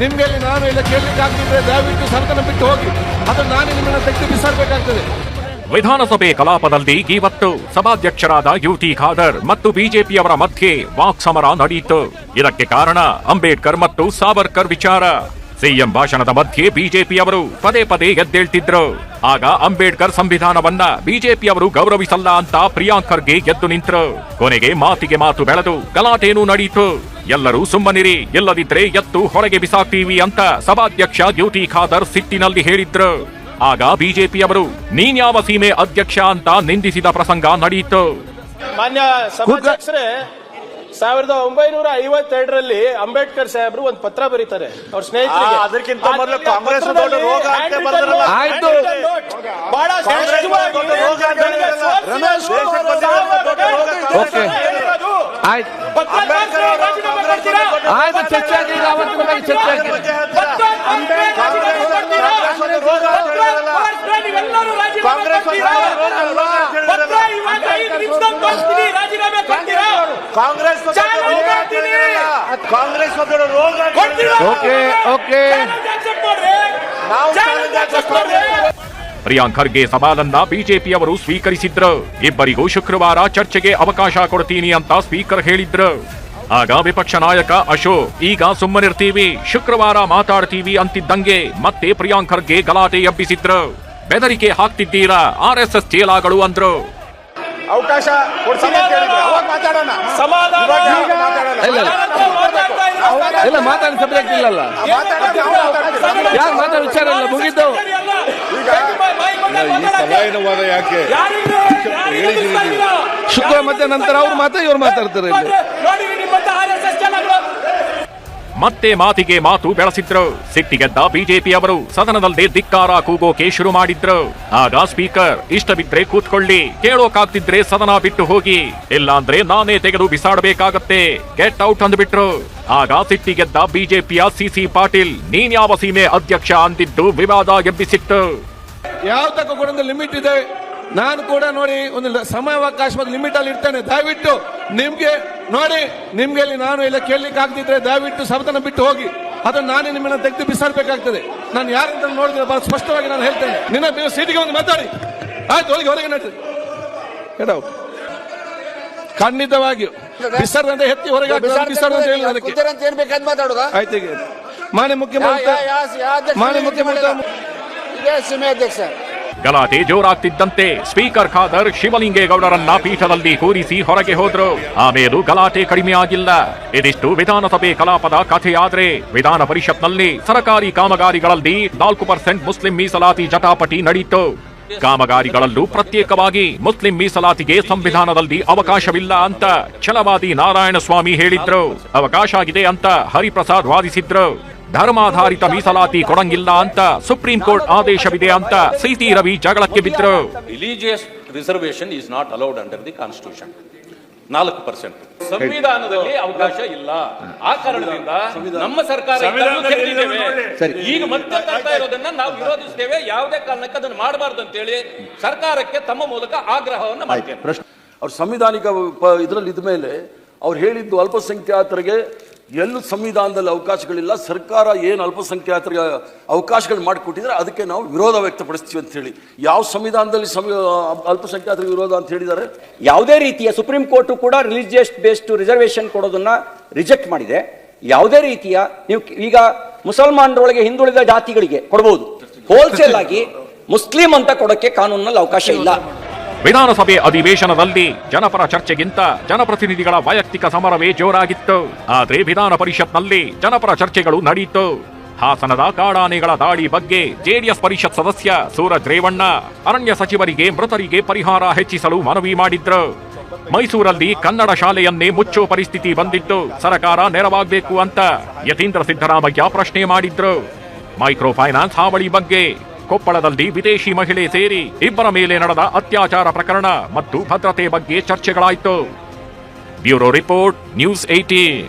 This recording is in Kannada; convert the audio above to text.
ನಿಮ್ಗೆ ನಾನು ಇಲ್ಲ ಕೇಳಲಿಕ್ಕೆ ಆಗ್ತಿದ್ರೆ ದಯವಿಟ್ಟು ಸರ್ಕಾರ ಬಿಟ್ಟು ಹೋಗಿ. ಅದು ನಾನು ನಿಮ್ಮನ್ನ ತೆಗೆದು ಬಿಸಾಡಬೇಕಾಗ್ತದೆ. ವಿಧಾನಸಭೆ ಕಲಾಪದಲ್ಲಿ ಇವತ್ತು ಸಭಾಧ್ಯಕ್ಷರಾದ ಯುಟಿ ಖಾದರ್ ಮತ್ತು ಬಿಜೆಪಿಯವರ ಮಧ್ಯೆ ವಾಕ್ಸಮರ ನಡೆಯಿತು. ಇದಕ್ಕೆ ಕಾರಣ ಅಂಬೇಡ್ಕರ್ ಮತ್ತು ಸಾವರ್ಕರ್ ವಿಚಾರ. ಸಿಎಂ ಭಾಷಣದ ಮಧ್ಯೆ ಬಿಜೆಪಿಯವರು ಪದೇ ಪದೇ ಎದ್ದೇಳ್ತಿದ್ರು. ಆಗ ಅಂಬೇಡ್ಕರ್ ಸಂವಿಧಾನವನ್ನ ಬಿಜೆಪಿಯವರು ಗೌರವಿಸಲ್ಲ ಅಂತ ಪ್ರಿಯಾಂಕರ್ಗೆ ಎದ್ದು ನಿಂತರು. ಕೊನೆಗೆ ಮಾತಿಗೆ ಮಾತು ಬೆಳೆದು ಗಲಾಟೆನೂ ನಡೆಯಿತು ಎಲ್ಲರೂ ಸುಮ್ಮನಿರಿ ಎಲ್ಲದಿದ್ರೆ ಎತ್ತು ಹೊರಗೆ ಬಿಸಾಕ್ತೀವಿ ಅಂತ ಸಭಾಧ್ಯಕ್ಷ ಜ್ಯೋತಿ ಖಾದರ್ ಸಿಟ್ಟಿನಲ್ಲಿ ಹೇಳಿದ್ರು. ಆಗ ಬಿಜೆಪಿಯವರು ನೀನ್ಯಾವ ಸೀಮೆ ಅಧ್ಯಕ್ಷ ಅಂತ ನಿಂದಿಸಿದ ಪ್ರಸಂಗ ನಡೆಯಿತು ಮಾನ್ಯ ಸಭಾಧ್ಯಕ್ಷರೇ ಸಾವಿರದ ಒಂಬೈನೂರ ಐವತ್ತೆರಡರಲ್ಲಿ ಅಂಬೇಡ್ಕರ್ ಸಾಹೇಬರು ಒಂದು ಪತ್ರ ಬರೀತಾರೆ. ಅವ್ರ ಸ್ನೇಹಿತರಿಗೆ. ಅದಕ್ಕಿಂತ ಮೊದಲು ಕಾಂಗ್ರೆಸ್. ಆಯ್ತು. ಆಯ್ತು. ಆಯ್ತು ಚರ್ಚೆ ಆಗಿ ಅವತ್ತು ಚರ್ಚೆ? Congress Congress. Okay okay. Priyank Kharge ಸವಾಲನ್ನ ಬಿಜೆಪಿಯವರು ಸ್ವೀಕರಿಸಿದ್ರು. ಇಬ್ಬರಿಗೂ ಶುಕ್ರವಾರ ಚರ್ಚೆಗೆ ಅವಕಾಶ ಕೊಡ್ತೀನಿ ಅಂತ ಸ್ಪೀಕರ್ ಹೇಳಿದ್ರು. ಆಗ ವಿಪಕ್ಷ ನಾಯಕ ಅಶೋಕ್ ಈಗ ಸುಮ್ಮನಿರ್ತೀವಿ ಶುಕ್ರವಾರ ಮಾತಾಡ್ತೀವಿ ಅಂತಿದ್ದಂಗೆ ಮತ್ತೆ ಪ್ರಿಯಾಂಕ್ ಖರ್ಗೆ ಗಲಾಟೆ ಎಬ್ಬಿಸಿದ್ರು. ಬೆದರಿಕೆ ಹಾಕ್ತಿದ್ದೀರಾ ಆರ್ ಎಸ್ ಎಸ್ ಚೇಲಾಗಳು ಅಂದ್ರು. ಅವಕಾಶ ಮಾತಾಡೋಣ. ಇಲ್ಲ, ಮಾತಾಡಿ ಸಬ್ಜೆಕ್ಟ್ ಇಲ್ಲಲ್ಲ. ಯಾರು ಮಾತಾಡೋ ವಿಚಾರ ಇಲ್ಲ ಮುಗಿದ್ದು. ಯಾಕೆ? ಶುಕ್ರ ಮತ್ತೆ ನಂತರ ಅವ್ರು ಮಾತಾ ಇವ್ರು ಮಾತಾಡ್ತಾರೆ ಇಲ್ಲಿ. ಮತ್ತೆ ಮಾತಿಗೆ ಮಾತು ಬೆಳೆಸಿದ್ರು. ಸಿಟ್ಟಿಗೆದ್ದ ಬಿಜೆಪಿಯವರು ಸದನದಲ್ಲಿ ಧಿಕ್ಕಾರ ಕೂಗೋಕೆ ಶುರು ಮಾಡಿದ್ರು. ಆಗ ಸ್ಪೀಕರ್, ಇಷ್ಟವಿದ್ರೆ ಕೂತ್ಕೊಳ್ಳಿ. ಕೇಳೋಕಾಗ್ತಿದ್ರೆ ಸದನ ಬಿಟ್ಟು ಹೋಗಿ. ಇಲ್ಲಾಂದ್ರೆ ನಾನೇ ತೆಗೆದು ಬಿಸಾಡಬೇಕಾಗತ್ತೆ. ಗೆಟ್ ಔಟ್ ಅಂದ್ಬಿಟ್ರು. ಆಗ ಸಿಟ್ಟಿಗೆದ್ದ ಬಿಜೆಪಿಯ ಸಿಸಿ ಪಾಟೀಲ್ ನೀನ್ಯಾವ ಸೀಮೆ ಅಧ್ಯಕ್ಷ ಅಂದಿದ್ದು ವಿವಾದ ಎಬ್ಬಿಸಿತ್ತು. ಯಾವ ಲಿಮಿಟ್ ಇದೆ? ನಾನು ಕೂಡ ನೋಡಿ ಒಂದು ಸಮಯ ಸಮಯಾವಕಾಶ ಮತ್ತು ಲಿಮಿಟ್ ಅಲ್ಲಿ ಇರ್ತೇನೆ. ದಯವಿಟ್ಟು ನಿಮ್ಗೆ ನೋಡಿ ನಿಮ್ಗೆ ಇಲ್ಲಿ ನಾನು ಇಲ್ಲ ಕೇಳಲಿಕ್ಕೆ ಆಗ್ತಿದ್ರೆ ದಯವಿಟ್ಟು ಸದನ ಬಿಟ್ಟು ಹೋಗಿ. ಅದು ನಾನೇ ನಿಮ್ಮನ್ನ ತೆಗೆದು ಬಿಸಾಡಬೇಕಾಗ್ತದೆ. ನಾನು ಯಾರಂತ ನೋಡಿದ್ರೆ ಬಹಳ ಸ್ಪಷ್ಟವಾಗಿ ನಾನು ಹೇಳ್ತೇನೆ. ನಿನ್ನ ಸೀಟಿಗೆ ಒಂದು ಮಾತಾಡಿ. ಆಯ್ತು ಹೊರಗೆ ಹೊರಗೆ ನಡ್ರಿ. out. ಖಂಡಿತವಾಗಿಯೂ. ಬಿಸರ್ದಂತೆ ಎತ್ತಿ ಹೊರಗೆ ಬಿಸರ್ದಂತ ಹೇಳಿಲ್ಲ ಅದಕ್ಕೆ. ಮಾತಾಡೋದಾ? ಆಯ್ತು ಮಾನ್ಯ ಮುಖ್ಯಮಂತ್ರಿ ಮಾನ್ಯ ಮುಖ್ಯಮಂತ್ರಿ ಅಧ್ಯಕ್ಷ ಗಲಾಟೆ ಜೋರಾಗ್ತಿದ್ದಂತೆ ಸ್ಪೀಕರ್ ಖಾದರ್ ಶಿವಲಿಂಗೇಗೌಡರನ್ನ ಪೀಠದಲ್ಲಿ ಕೂರಿಸಿ ಹೊರಗೆ ಹೋದ್ರು. ಆಮೇಲೂ ಗಲಾಟೆ ಕಡಿಮೆ ಆಗಿಲ್ಲ. ಇದಿಷ್ಟು ವಿಧಾನಸಭೆ ಕಲಾಪದ ಕಥೆಯಾದ್ರೆ ವಿಧಾನ ಪರಿಷತ್ನಲ್ಲಿ ಸರಕಾರಿ ಕಾಮಗಾರಿಗಳಲ್ಲಿ ನಾಲ್ಕು ಪರ್ಸೆಂಟ್ ಮುಸ್ಲಿಂ ಮೀಸಲಾತಿ ಜಟಾಪಟಿ ನಡೆಯಿತು ಕಾಮಗಾರಿಗಳಲ್ಲೂ ಪ್ರತ್ಯೇಕವಾಗಿ ಮುಸ್ಲಿಂ ಮೀಸಲಾತಿಗೆ ಸಂವಿಧಾನದಲ್ಲಿ ಅವಕಾಶವಿಲ್ಲ ಅಂತ ಛಲವಾದಿ ನಾರಾಯಣಸ್ವಾಮಿ ಹೇಳಿದ್ರು. ಅವಕಾಶ ಆಗಿದೆ ಅಂತ ಹರಿಪ್ರಸಾದ್ ವಾದಿಸಿದ್ರು. ಧರ್ಮಾಧಾರಿತ ಮೀಸಲಾತಿ ಕೊಡಂಗಿಲ್ಲ ಅಂತ ಸುಪ್ರೀಂ ಕೋರ್ಟ್ ಆದೇಶವಿದೆ ಅಂತ ಸಿಟಿ ರವಿ ಜಗಳಕ್ಕೆ ಬಿದ್ದರು religious reservation is not allowed under the constitution ನಾಲ್ಕು ಪರ್ಸೆಂಟ್ ಸಂವಿಧಾನದಲ್ಲಿ ಅವಕಾಶ ಇಲ್ಲ. ಆ ಕಾರಣದಿಂದ ನಮ್ಮ ಸರ್ಕಾರ. ಈಗ ಮತ್ತೆ ತರ್ತಾ ಇರೋದನ್ನ ನಾವು ವಿರೋಧಿಸ್ತೇವೆ. ಯಾವುದೇ ಕಾರಣಕ್ಕೆ ಅದನ್ನು ಮಾಡಬಾರ್ದು ಅಂತೇಳಿ ಸರ್ಕಾರಕ್ಕೆ ತಮ್ಮ ಮೂಲಕ ಆಗ್ರಹವನ್ನು ಮಾಡ್ತೇವೆ. ಅವ್ರ ಸಂವಿಧಾನಿಕ ಇದರಲ್ಲಿ ಇದ್ಮೇಲೆ ಅವ್ರು ಹೇಳಿದ್ದು ಅಲ್ಪಸಂಖ್ಯಾತರಿಗೆ ಎಲ್ಲೂ ಸಂವಿಧಾನದಲ್ಲಿ ಅವಕಾಶಗಳಿಲ್ಲ, ಸರ್ಕಾರ ಏನು ಅಲ್ಪಸಂಖ್ಯಾತರಿಗೆ ಅವಕಾಶಗಳು ಮಾಡಿಕೊಟ್ಟಿದ್ರೆ ಅದಕ್ಕೆ ನಾವು ವಿರೋಧ ವ್ಯಕ್ತಪಡಿಸ್ತೀವಿ ಅಂತ ಹೇಳಿ. ಯಾವ ಸಂವಿಧಾನದಲ್ಲಿ ಸಂವಿ ಅಲ್ಪಸಂಖ್ಯಾತರಿಗೆ ವಿರೋಧ ಅಂತ ಹೇಳಿದ್ದಾರೆ ಯಾವುದೇ ರೀತಿಯ ಸುಪ್ರೀಂ ಕೋರ್ಟು ಕೂಡ ರಿಲಿಜಿಯಸ್ ಬೇಸ್ಡ್ ರಿಸರ್ವೇಷನ್ ಕೊಡೋದನ್ನ ರಿಜೆಕ್ಟ್ ಮಾಡಿದೆ. ಯಾವುದೇ ರೀತಿಯ ನೀವು ಈಗ ಮುಸಲ್ಮಾನರೊಳಗೆ ಹಿಂದುಳಿದ ಜಾತಿಗಳಿಗೆ ಕೊಡಬಹುದು ಹೋಲ್ಸೇಲ್ ಆಗಿ ಮುಸ್ಲಿಂ ಅಂತ ಕೊಡೋಕ್ಕೆ ಕಾನೂನಲ್ಲಿ ಅವಕಾಶ ಇಲ್ಲ. ವಿಧಾನಸಭೆ ಅಧಿವೇಶನದಲ್ಲಿ ಜನಪರ ಚರ್ಚೆಗಿಂತ ಜನಪ್ರತಿನಿಧಿಗಳ ವೈಯಕ್ತಿಕ ಸಮರವೇ ಜೋರಾಗಿತ್ತು. ಆದರೆ ವಿಧಾನ ಪರಿಷತ್ನಲ್ಲಿ ಜನಪರ ಚರ್ಚೆಗಳು ನಡೆಯಿತು ಹಾಸನದ ಕಾಡಾನೆಗಳ ದಾಳಿ ಬಗ್ಗೆ ಜೆಡಿಎಸ್ ಪರಿಷತ್ ಸದಸ್ಯ ಸೂರಜ್ ರೇವಣ್ಣ ಅರಣ್ಯ ಸಚಿವರಿಗೆ, ಮೃತರಿಗೆ ಪರಿಹಾರ ಹೆಚ್ಚಿಸಲು ಮನವಿ ಮಾಡಿದ್ರು. ಮೈಸೂರಲ್ಲಿ ಕನ್ನಡ ಶಾಲೆಯನ್ನೇ ಮುಚ್ಚೋ ಪರಿಸ್ಥಿತಿ ಬಂದಿತ್ತು. ಸರಕಾರ ನೆರವಾಗಬೇಕು ಅಂತ ಯತೀಂದ್ರ ಸಿದ್ದರಾಮಯ್ಯ ಪ್ರಶ್ನೆ ಮಾಡಿದ್ರು. ಮೈಕ್ರೋ ಫೈನಾನ್ಸ್ ಹಾವಳಿ ಬಗ್ಗೆ ಕೊಪ್ಪಳದಲ್ಲಿ ವಿದೇಶಿ ಮಹಿಳೆ ಸೇರಿ ಇಬ್ಬರ ಮೇಲೆ ನಡೆದ ಅತ್ಯಾಚಾರ ಪ್ರಕರಣ ಮತ್ತು ಭದ್ರತೆ ಬಗ್ಗೆ ಚರ್ಚೆಗಳಾಯಿತು. Bureau report, news eighteen